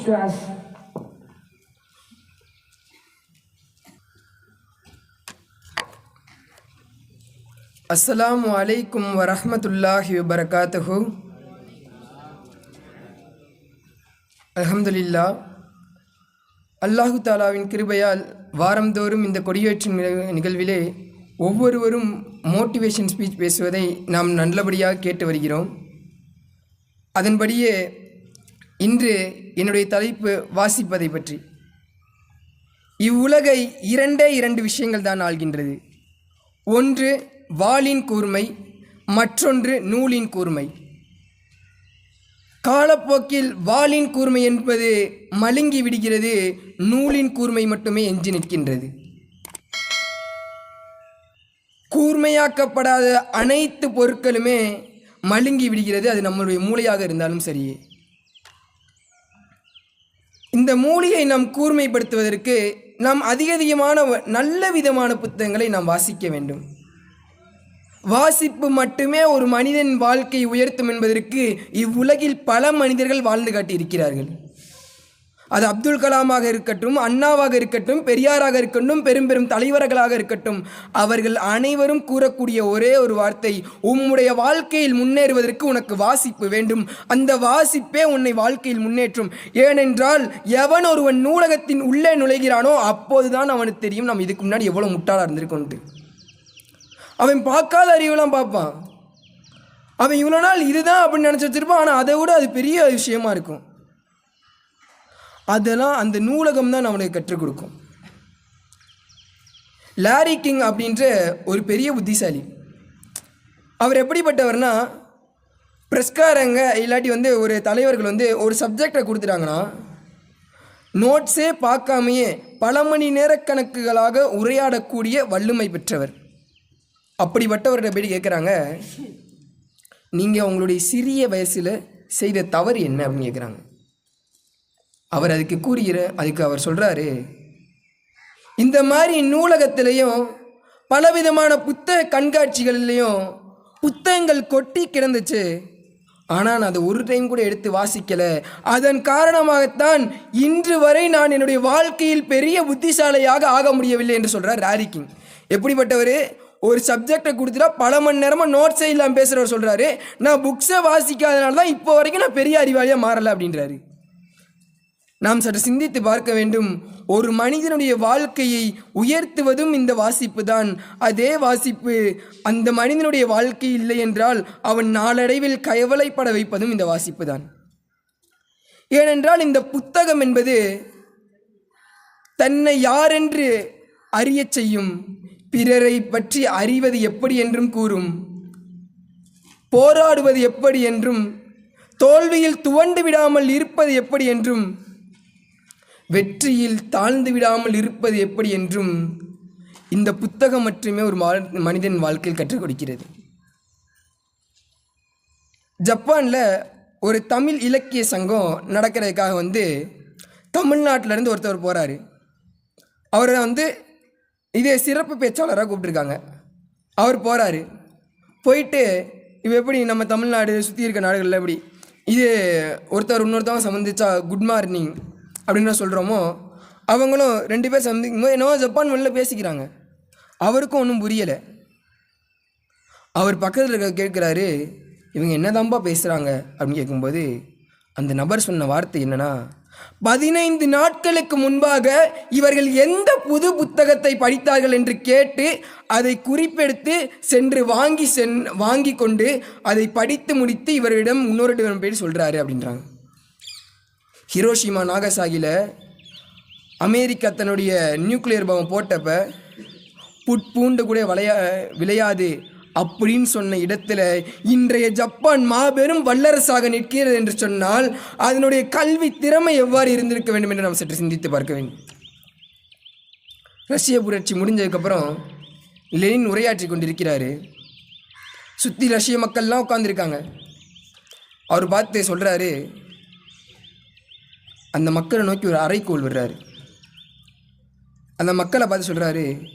speech to us. அஸ்லாம் அலைக்கும் வரமத்துல்லாஹி வபரகாத்துஹு அலமதுல்லா அல்லாஹு தாலாவின் கிருபையால் வாரந்தோறும் இந்த கொடியேற்றும் நிகழ்விலே ஒவ்வொருவரும் மோட்டிவேஷன் ஸ்பீச் பேசுவதை நாம் நல்லபடியாக கேட்டு வருகிறோம். அதன்படியே இன்று என்னுடைய தலைப்பு வாசிப்பதை பற்றி. இவ்வுலகை இரண்டே இரண்டு விஷயங்கள் தான் ஆள்கின்றது. ஒன்று வாளின் கூர்மை மற்றொன்று நூலின் கூர்மை. காலப்போக்கில் வாளின் கூர்மை என்பது மழுங்கி விடுகிறது நூலின் கூர்மை மட்டுமே எஞ்சி நிற்கின்றது. கூர்மையாக்கப்படாத அனைத்து பொருட்களுமே மழுங்கி விடுகிறது அது நம்மளுடைய மூளையாக இருந்தாலும் சரியே. இந்த மூலிகை நாம் கூர்மைப்படுத்துவதற்கு நாம் அதிக அதிகமான வ- நல்ல விதமான புத்தகங்களை நாம் வாசிக்க வேண்டும். வாசிப்பு மட்டுமே ஒரு மனிதன் வாழ்க்கை உயர்த்தும் என்பதற்கு இவ்வுலகில் பல மனிதர்கள் வாழ்ந்து காட்டியிருக்கிறார்கள். அது அப்துல் கலாமாக இருக்கட்டும் அண்ணாவாக இருக்கட்டும் பெரியாராக இருக்கட்டும் பெரும் பெரும் தலைவர்களாக இருக்கட்டும் அவர்கள் அனைவரும் கூறக்கூடிய ஒரே ஒரு வார்த்தை உம்முடைய வாழ்க்கையில் முன்னேறுவதற்கு உனக்கு வாசிப்பு வேண்டும். அந்த வாசிப்பே உன்னை வாழ்க்கையில் முன்னேற்றும். ஏனென்றால் எவன் ஒருவன் நூலகத்தின் உள்ளே நுழைகிறானோ அப்போதுதான் அவனுக்கு தெரியும் நாம் இதுக்கு முன்னாடி எவ்வளோ முட்டாளாக இருந்திருக்கோன்ட்டு. அவன் பார்க்காத அறிவுலாம் பார்ப்பான். அவன் இவ்வளோ நாள் இதுதான் அப்படின்னு நினச்சி வச்சிருப்பான் ஆனால் அதை விட அது பெரிய விஷயமா இருக்கும். அதெல்லாம் அந்த நூலகம் தான் அவனுக்கு கற்றுக் கொடுக்கும். லாரி கிங் அப்படின்ற ஒரு பெரிய புத்திசாலி. அவர் எப்படிப்பட்டவர்னா பிரஸ்காரங்க இல்லாட்டி வந்து ஒரு தலைவர்கள் வந்து ஒரு சப்ஜெக்டை கொடுத்துட்டாங்கன்னா நோட்ஸே பார்க்காமையே பல மணி நேர கணக்குகளாக உரையாடக்கூடிய வல்லுமை பெற்றவர். அப்படிப்பட்டவர்கிட்ட போய் கேட்குறாங்க நீங்கள் உங்களுடைய சிறிய வயசில் செய்த தவறு என்ன? அப்படின்னு கேட்குறாங்க அவர் அதுக்கு கூறுகிற அதுக்கு அவர் சொல்கிறாரு இந்த மாதிரி நூலகத்திலையும் பலவிதமான புத்தக கண்காட்சிகள்லேயும் புத்தகங்கள் கொட்டி கிடந்துச்சு. ஆனால் நான் அதை ஒரு டைம் கூட எடுத்து வாசிக்கலை. அதன் காரணமாகத்தான் இன்று வரை நான் என்னுடைய வாழ்க்கையில் பெரிய புத்திசாலியாக ஆக முடியவில்லை என்று சொல்கிறார் ராரி கிங். எப்படிப்பட்டவர்? ஒரு சப்ஜெக்டை கொடுத்துட்டா பல மணி நேரமாக நோட்ஸே இல்லாமல் பேசுகிறவர் சொல்கிறாரு நான் புக்ஸை வாசிக்காதனால தான் இப்போ வரைக்கும் நான் பெரிய அறிவாளியாக மாறலை அப்படின்றாரு. நாம் சற்று சிந்தித்து பார்க்க வேண்டும். ஒரு மனிதனுடைய வாழ்க்கையை உயர்த்துவதும் இந்த வாசிப்பு தான் அதே வாசிப்பு அந்த மனிதனுடைய வாழ்க்கை இல்லை என்றால் அவன் நாளடைவில் கவலைப்பட வைப்பதும் இந்த வாசிப்பு தான் ஏனென்றால் இந்த புத்தகம் என்பது தன்னை யாரென்று அறியச் செய்யும் பிறரை பற்றி அறிவது எப்படி என்றும் கூறும் போராடுவது எப்படி என்றும் தோல்வியில் துவண்டு விடாமல் இருப்பது எப்படி என்றும் வெற்றியில் தாழ்ந்து விடாமல் இருப்பது எப்படி என்றும் இந்த புத்தகம் மட்டுமே ஒரு மனிதன் வாழ்க்கையில் கற்றுக் கொடுக்கிறது. ஜப்பானில் ஒரு தமிழ் இலக்கிய சங்கம் நடக்கிறதுக்காக வந்து தமிழ்நாட்டிலேருந்து ஒருத்தர் போகிறாரு அவரை வந்து இதே சிறப்பு பேச்சாளராக கூப்பிட்டுருக்காங்க. அவர் போகிறாரு போயிட்டு இப்போ எப்படி நம்ம தமிழ்நாடு சுற்றி இருக்க நாடுகளில் எப்படி? இது ஒருத்தர் இன்னொருத்தவங்க சம்மந்திச்சா குட் மார்னிங் அப்படின்னு சொல்கிறோமோ அவங்களும் ரெண்டு பேர் சந்திக்கும் என்னவோ ஜப்பான் மொழியில் பேசிக்கிறாங்க. அவருக்கும் ஒன்றும் புரியலை. அவர் பக்கத்தில் இருக்க கேட்குறாரு இவங்க என்னதான்பா பேசுகிறாங்க அப்படின்னு கேட்கும்போது அந்த நபர் சொன்ன வார்த்தை என்னன்னா பதினைந்து நாட்களுக்கு முன்பாக இவர்கள் எந்த புது புத்தகத்தை படித்தார்கள் என்று கேட்டு அதை குறிப்பெடுத்து சென்று வாங்கி சென் வாங்கி கொண்டு அதை படித்து முடித்து இவரிடம் இன்னொருடம் பேர் சொல்கிறாரு அப்படின்றாங்க. ஹிரோஷிமா நாகசாகியில் அமெரிக்கா தன்னுடைய நியூக்ளியர் பவம் போட்டப்ப புட்பூண்டு கூட விளையா விளையாது அப்படின்னு சொன்ன இடத்துல இன்றைய ஜப்பான் மாபெரும் வல்லரசாக நிற்கிறது என்று சொன்னால் அதனுடைய கல்வி திறமை எவ்வாறு இருந்திருக்க வேண்டும் என்று நாம் சற்று சிந்தித்து பார்க்க வேண்டும். ரஷ்ய புரட்சி முடிஞ்சதுக்கப்புறம் லெனின் உரையாற்றி கொண்டிருக்கிறாரு. சுற்றி ரஷ்ய மக்கள்லாம் உட்காந்துருக்காங்க அவர் பார்த்து சொல்கிறாரு அந்த மக்களை நோக்கி ஒரு அறைக்கோள் விடுறாரு. அந்த மக்களை பார்த்து சொல்கிறாரு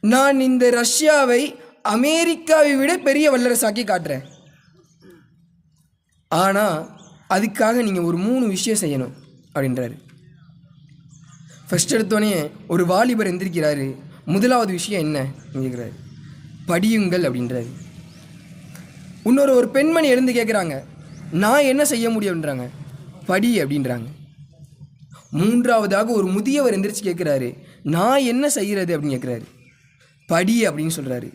நான் இந்த ரஷ்யாவை அமெரிக்காவை விட பெரிய வல்லரசாக்கி காட்டுறேன். ஆனால் அதுக்காக நீங்கள் ஒரு மூணு விஷயம் செய்யணும் அப்படின்றாரு. ஃபர்ஸ்ட் எடுத்தோடனே ஒரு வாலிபர் எந்திரிக்கிறாரு. முதலாவது விஷயம் என்ன? கேட்குறாரு படியுங்கள் அப்படின்றாரு. இன்னொரு ஒரு பெண்மணி எழுந்து கேட்குறாங்க நான் என்ன செய்ய முடியும்ன்றாங்க? படி அப்படின்றாங்க. மூன்றாவதாக ஒரு முதியவர் எந்திரிச்சு கேட்குறாரு நான் என்ன செய்கிறது அப்படின்னு கேட்குறாரு படி அப்படின்னு சொல்கிறாரு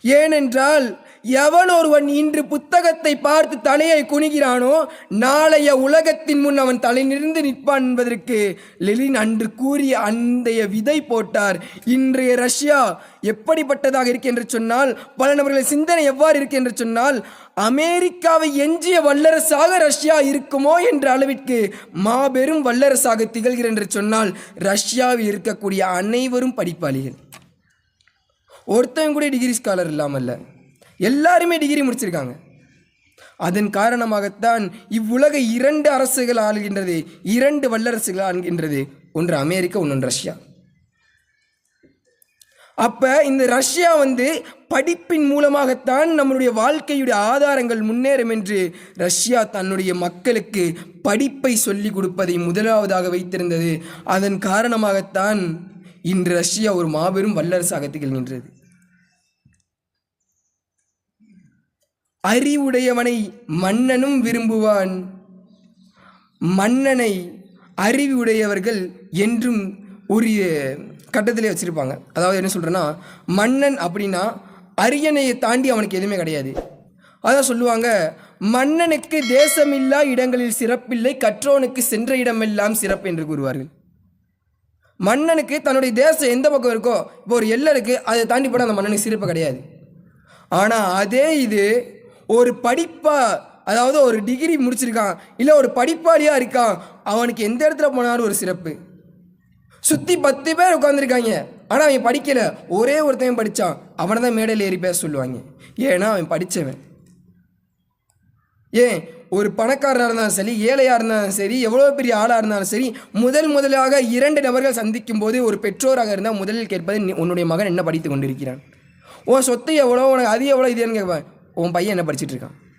ஏனென்றால் எவன் ஒருவன் இன்று புத்தகத்தை பார்த்து தலையை குனிகிறானோ நாளைய உலகத்தின் முன் அவன் தலை நிறுந்து நிற்பான் என்பதற்கு லெலின் அன்று கூறிய அந்தைய விதை போட்டார். இன்றைய ரஷ்யா எப்படிப்பட்டதாக இருக்கு என்று சொன்னால் பல நபர்களின் சிந்தனை எவ்வாறு இருக்கு என்று சொன்னால் அமெரிக்காவை எஞ்சிய வல்லரசாக ரஷ்யா இருக்குமோ என்ற அளவிற்கு மாபெரும் வல்லரசாக திகழ்கிறது என்று சொன்னால் ரஷ்யாவில் இருக்கக்கூடிய அனைவரும் படிப்பாளிகள். ஒருத்தவங்க கூட டிகிரி ஸ்காலர் இல்லாமல்ல. எல்லாருமே டிகிரி முடிச்சிருக்காங்க. அதன் காரணமாகத்தான் இவ்வுலக இரண்டு அரசுகள் ஆளுகின்றது இரண்டு வல்லரசுகள் ஆளுகின்றது. ஒன்று அமெரிக்கா ஒன்று ரஷ்யா. அப்போ இந்த ரஷ்யா வந்து படிப்பின் மூலமாகத்தான் நம்மளுடைய வாழ்க்கையுடைய ஆதாரங்கள் முன்னேறும் என்று ரஷ்யா தன்னுடைய மக்களுக்கு படிப்பை சொல்லிக் கொடுப்பதை முதலாவதாக வைத்திருந்தது. அதன் காரணமாகத்தான் இன்று ரஷ்யா ஒரு மாபெரும் வல்லரசாக திகழ்கின்றது. அறிவுடையவனை மன்னனும் விரும்புவான். மன்னனை அறிவுடையவர்கள் என்றும் ஒரு கட்டத்திலே வச்சுருப்பாங்க. அதாவது என்ன சொல்கிறேன்னா மன்னன் அப்படின்னா அரியணையை தாண்டி அவனுக்கு எதுவுமே கிடையாது. அதான் சொல்லுவாங்க மன்னனுக்கு தேசமில்லா இடங்களில் சிறப்பில்லை கற்றோனுக்கு சென்ற இடமெல்லாம் சிறப்பு என்று கூறுவார்கள். மன்னனுக்கு தன்னுடைய தேசம் எந்த பக்கம் இருக்கோ இப்போ ஒரு எல்லை இருக்குது அதை தாண்டி போனால் அந்த மன்னனுக்கு சிறப்பு கிடையாது. ஆனால் அதே இது ஒரு படிப்பா அதாவது ஒரு டிகிரி முடிச்சிருக்கான் இல்லை ஒரு படிப்பாளியாக இருக்கான் அவனுக்கு எந்த இடத்துல போனாலும் ஒரு சிறப்பு. சுற்றி பத்து பேர் உட்காந்துருக்காங்க ஆனால் அவன் படிக்கலை. ஒரே ஒருத்தன் படித்தான் அவனை தான் மேடையில் ஏறி பேச சொல்லுவாங்க. ஏன்னா அவன் படித்தவன் ஏன்? ஒரு பணக்காரராக இருந்தாலும் சரி ஏழையாக இருந்தாலும் சரி எவ்வளோ பெரிய ஆளாக இருந்தாலும் சரி முதல் முதலாக இரண்டு நபர்கள் சந்திக்கும் போது ஒரு பெற்றோராக இருந்தால் முதலில் கேட்பது நீ- உன்னுடைய மகன் என்ன படித்து கொண்டிருக்கிறான்? உன் சொத்து எவ்வளோ உனக்கு அது எவ்வளோ இதுன்னு கேட்பேன். உன் பையன் என்ன படிச்சிட்டு இருக்கான்?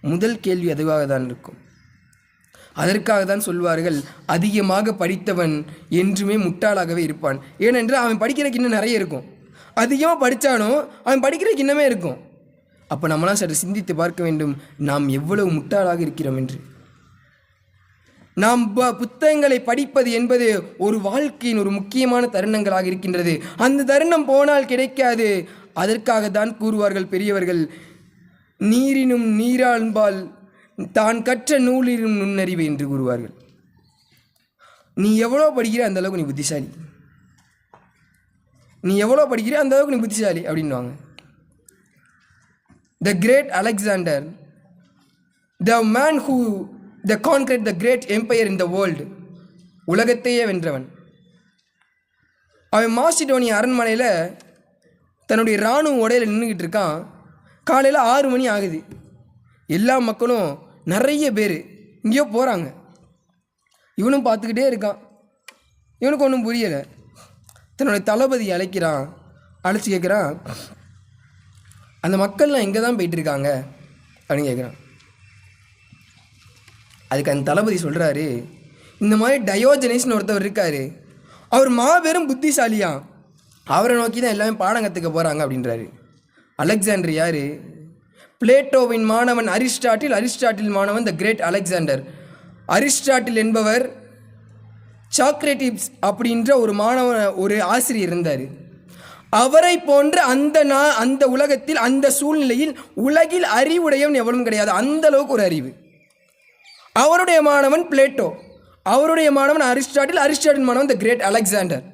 முதல் கேள்வி அதுவாக தான் இருக்கும்? அதற்காக தான் சொல்வார்கள் அதிகமாக படித்தவன் என்றுமே முட்டாளாகவே இருப்பான். ஏனென்றால் அவன் படிக்கிறக்கு இன்னும் நிறைய இருக்கும். அதிகமாக படித்தானோ அவன் படிக்கிறதுக்கு இன்னமே இருக்கும். அப்போ நம்மளாம் சற்று சிந்தித்து பார்க்க வேண்டும் நாம் எவ்வளவு முட்டாளாக இருக்கிறோம் என்று. நாம் ப- புத்தகங்களை படிப்பது என்பது ஒரு வாழ்க்கையின் ஒரு முக்கியமான தருணங்களாக இருக்கின்றது. அந்த தருணம் போனால் கிடைக்காது. அதற்காகத்தான் கூறுவார்கள் பெரியவர்கள் நீரினும் நீரான்பால் தான் கற்ற நூலினும் நுண்ணறிவு என்று கூறுவார்கள். நீ எவ்வளோ படிக்கிற அந்த அளவுக்கு நீ புத்திசாலி. நீ எவ்வளோ படிக்கிற அந்த அளவுக்கு நீ புத்திசாலி அப்படின்வாங்க the great Alexander the man who the conquered the great empire in the world உலகத்தையே வென்றவன். அவன் மாசிடோனிய அரண்மனையில் தன்னுடைய இராணுவ உடையில் நின்றுக்கிட்டு இருக்கான். காலையில் ஆறு மணி ஆகுது. எல்லா மக்களும் நிறைய பேர் இங்கேயோ போகிறாங்க இவனும் பார்த்துக்கிட்டே இருக்கான். இவனுக்கு ஒன்றும் புரியலை. தன்னுடைய தளபதி அழைக்கிறான். அழைச்சி கேட்குறான் அந்த மக்கள்லாம் எங்கே தான் போயிட்டுருக்காங்க அப்படின்னு கேட்குறான் அதுக்கு அந்த தளபதி சொல்கிறாரு இந்த மாதிரி டயோஜனைஸ்னு ஒருத்தவர் இருக்காரு. அவர் மாபெரும் புத்திசாலியாக அவரை நோக்கி தான் எல்லாமே பாடம் கற்றுக்க போகிறாங்க அப்படின்றாரு. அலெக்சாண்டர் யார்? பிளேட்டோவின் மாணவன் அரிஸ்டாட்டில் அரிஸ்டாட்டில் மாணவன் த கிரேட் அலெக்சாண்டர். அரிஸ்டாட்டில் என்பவர் சாக்ரேட்டிப்ஸ் அப்படின்ற ஒரு மாணவன் ஒரு ஆசிரியர் இருந்தார். அவரை போன்ற அந்த நா அந்த உலகத்தில் அந்த சூழ்நிலையில் உலகில் அறிவுடையவன் எவனும் கிடையாது. அந்த அளவுக்கு ஒரு அறிவு. அவருடைய மாணவன் பிளேட்டோ. அவருடைய மாணவன் அரிஸ்டாட்டில் அரிஸ்டாட்டில் மாணவன் த கிரேட் அலெக்சாண்டர்.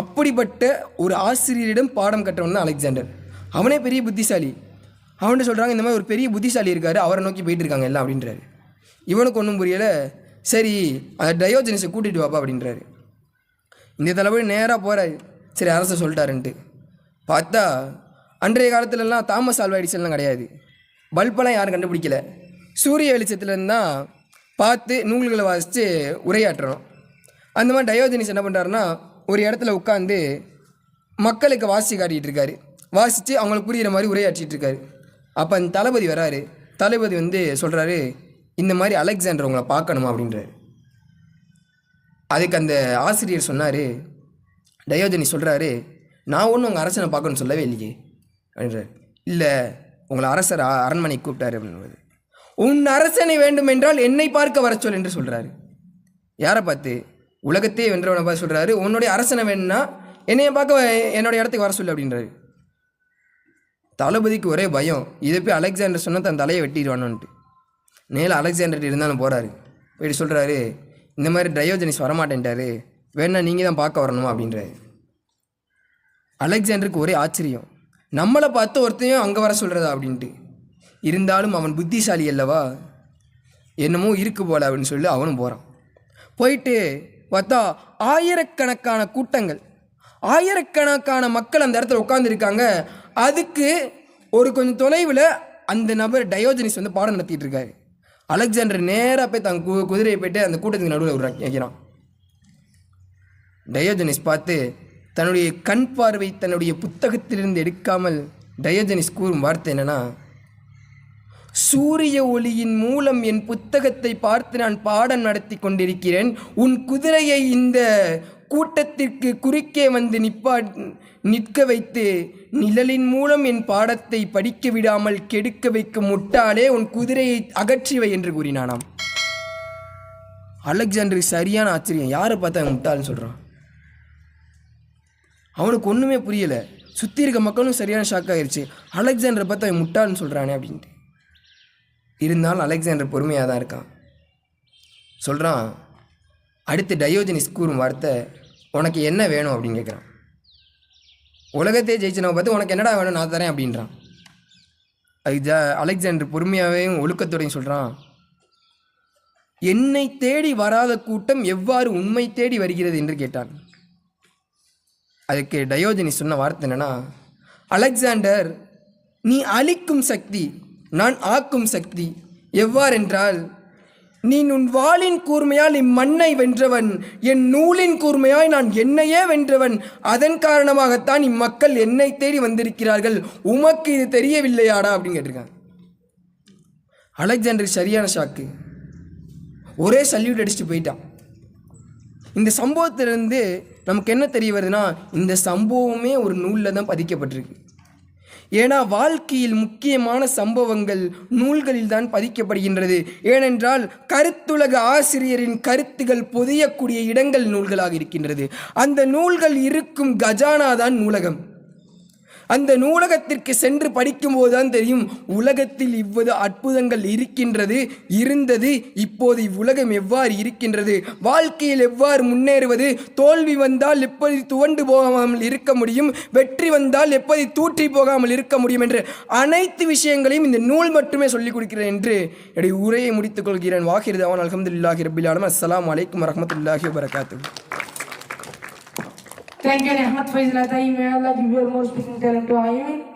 அப்படிப்பட்ட ஒரு ஆசிரியரிடம் பாடம் கற்றவன் தான் அலெக்சாண்டர். அவனே பெரிய புத்திசாலி. அவன்கிட்ட சொல்கிறாங்க இந்த மாதிரி ஒரு பெரிய புத்திசாலி இருக்காரு அவரை நோக்கி போயிட்டு இருக்காங்க எல்லாம் அப்படின்றாரு. இவனுக்கு ஒன்றும் புரியலை. சரி அந்த டயோஜனிஸை கூட்டிகிட்டு வாப்பா அப்படின்றாரு. இந்த தளபதி நேராக போகிறாரு சரி அரசை சொல்லிட்டாருன்ட்டு. பார்த்தா அன்றைய காலத்துலலாம் தாமஸ் ஆல்வா எடிசன்லாம் கிடையாது. பல்பெல்லாம் யாரும் கண்டுபிடிக்கல. சூரிய வெளிச்சத்துலேருந்து தான் பார்த்து நூல்களை வாசித்து உரையாற்றணும். அந்த மாதிரி டயோஜனிஸ் என்ன பண்ணுறாருன்னா ஒரு இடத்துல உட்காந்து மக்களுக்கு வாசி காட்டிகிட்டு இருக்காரு. வாசித்து அவங்களுக்கு புரிகிற மாதிரி உரையாற்றிட்டு இருக்காரு. அப்போ அந்த தளபதி வராரு. தளபதி வந்து சொல்கிறாரு இந்த மாதிரி அலெக்சாண்டர் உங்களை பார்க்கணுமா அப்படின்றாரு. அதுக்கு அந்த ஆசிரியர் சொன்னார் டயோஜனி சொல்கிறாரு நான் ஒன்றும் உங்கள் அரசனை பார்க்கணும்னு சொல்லவே இல்லையே அப்படின்றார். இல்லை உங்களை அரசர் அரண்மனை அரண்மனைக்கு கூப்பிட்டாரு அப்படின்றது உன் அரசனை வேண்டுமென்றால் என்னை பார்க்க வர சொல் என்று சொல்கிறாரு யாரை பார்த்து? உலகத்தையே வென்றவனை பார்த்து சொல்கிறாரு உன்னுடைய அரசனை வேணும்னா என்னைய பார்க்க வ- என்னோட இடத்துக்கு வர சொல்லு அப்படின்றாரு. தளபதிக்கு ஒரே பயம் இதை போய் அலெக்சாண்டர் சொன்னால் தன் தலையை வெட்டிடுவானுன்ட்டு. நேரில் அலெக்சாண்டர் இருந்தாலும் போகிறாரு போயிட்டு சொல்கிறாரு இந்த மாதிரி டயோஜனிஸ் வரமாட்டேன்ட்டாரு வேணா நீங்கள் தான் பார்க்க வரணுமா? அப்படின்றாரு. அலெக்சாண்டருக்கு ஒரே ஆச்சரியம் நம்மளை பார்த்து ஒருத்தையும் அங்கே வர சொல்கிறதா அப்படின்ட்டு. இருந்தாலும் அவன் புத்திசாலி அல்லவா? என்னமோ இருக்கு போல அப்படின்னு சொல்லி அவனும் போகிறான் போயிட்டு பார்த்தா ஆயிரக்கணக்கான கூட்டங்கள். ஆயிரக்கணக்கான மக்கள் அந்த இடத்துல உட்காந்துருக்காங்க அதுக்கு ஒரு கொஞ்சம் தொலைவில் அந்த நபர் டயோஜனிஸ் வந்து பாடம் நடத்திட்டு இருக்காரு அலெக்சாண்டர் நேராக போய் தன் கு குதிரையை போயிட்டு அந்த கூட்டத்துக்கு நடுவில் விடுறான் வைக்கிறான் டயோஜனிஸ் பார்த்து தன்னுடைய கண் பார்வை தன்னுடைய புத்தகத்திலிருந்து எடுக்காமல் டயோஜனிஸ் கூறும் வார்த்தை என்னென்னா சூரிய ஒளியின் மூலம் என் புத்தகத்தை பார்த்து நான் பாடம் நடத்தி கொண்டிருக்கிறேன். உன் குதிரையை இந்த கூட்டத்திற்கு குறுக்கே வந்து நிப்பா நிற்க வைத்து நிழலின் மூலம் என் பாடத்தை படிக்க விடாமல் கெடுக்க வைக்கும் முட்டாளே உன் குதிரையை அகற்றிவை என்று கூறினானாம். அலெக்சாண்டருக்கு சரியான ஆச்சரியம். யாரை பார்த்தா அவன் முட்டாள்னு சொல்கிறான் அவனுக்கு ஒன்றுமே புரியலை. சுற்றி இருக்க மக்களும் சரியான ஷாக் ஆயிருச்சு. அலெக்சாண்டரை பார்த்தா அவன் முட்டாள்னு சொல்கிறானே அப்படின்ட்டு. இருந்தாலும் அலெக்சாண்டர் பொறுமையாக தான் இருக்கான். சொல்கிறான் அடுத்து டயோஜனிஸ் கூறும் வார்த்தை உனக்கு என்ன வேணும்? அப்படின்னு கேட்குறான் உலகத்தையே ஜெயிச்சனவை பார்த்து உனக்கு என்னடா வேணும்? நான் தரேன் அப்படின்றான். அது ஜ அலெக்சாண்டர் பொறுமையாகவும் ஒழுக்கத்தோடையும் சொல்கிறான் என்னை தேடி வராத கூட்டம் எவ்வாறு உண்மை தேடி வருகிறது? என்று கேட்டான். அதுக்கு டயோஜனி சொன்ன வார்த்தை என்னன்னா அலெக்சாண்டர் நீ அழிக்கும் சக்தி நான் ஆக்கும் சக்தி எவ்வாறென்றால் நீ உன் வாளின் கூர்மையால் இம்மண்ணை வென்றவன் என் நூலின் கூர்மையாய் நான் என்னையே வென்றவன் அதன் காரணமாகத்தான் இம்மக்கள் என்னை தேடி வந்திருக்கிறார்கள். உமக்கு இது தெரியவில்லையாடா? அப்படின்னு கேட்டிருக்காங்க. அலெக்சாண்டர் சரியான ஷாக்கு ஒரே சல்யூட் அடிச்சுட்டு போயிட்டான். இந்த சம்பவத்திலிருந்து நமக்கு என்ன தெரிய வருதுன்னா இந்த சம்பவமே ஒரு நூலில் தான் பதிக்கப்பட்டிருக்கு. ஏன்னா வாழ்க்கையில் முக்கியமான சம்பவங்கள் நூல்களில் தான் பதிக்கப்படுகின்றது. ஏனென்றால் கருத்துலக ஆசிரியரின் கருத்துகள் பொதியக்கூடிய இடங்கள் நூல்களாக இருக்கின்றது. அந்த நூல்கள் இருக்கும் கஜானா தான் நூலகம். அந்த நூலகத்திற்கு சென்று படிக்கும்போது தான் தெரியும் உலகத்தில் இவ்வது அற்புதங்கள் இருக்கின்றது இருந்தது இப்போது இவ்வுலகம் எவ்வாறு இருக்கின்றது வாழ்க்கையில் எவ்வாறு முன்னேறுவது தோல்வி வந்தால் எப்படி துவண்டு போகாமல் இருக்க முடியும் வெற்றி வந்தால் எப்படி தூற்றி போகாமல் இருக்க முடியும் என்று அனைத்து விஷயங்களையும் இந்த நூல் மட்டுமே சொல்லிக் கொடுக்கிறேன் என்று என்னுடைய உரையை முடித்துக் கொள்கிறேன். வாகிர்தவான் அலமதுல்லாஹி ரபில் அஸ்லாம் வலைக்கம் வரமத்துல்லாஹி வரகாத்து Thank you, Ahmad Faisal Atai. May Allah give you more speaking talent to Ayman.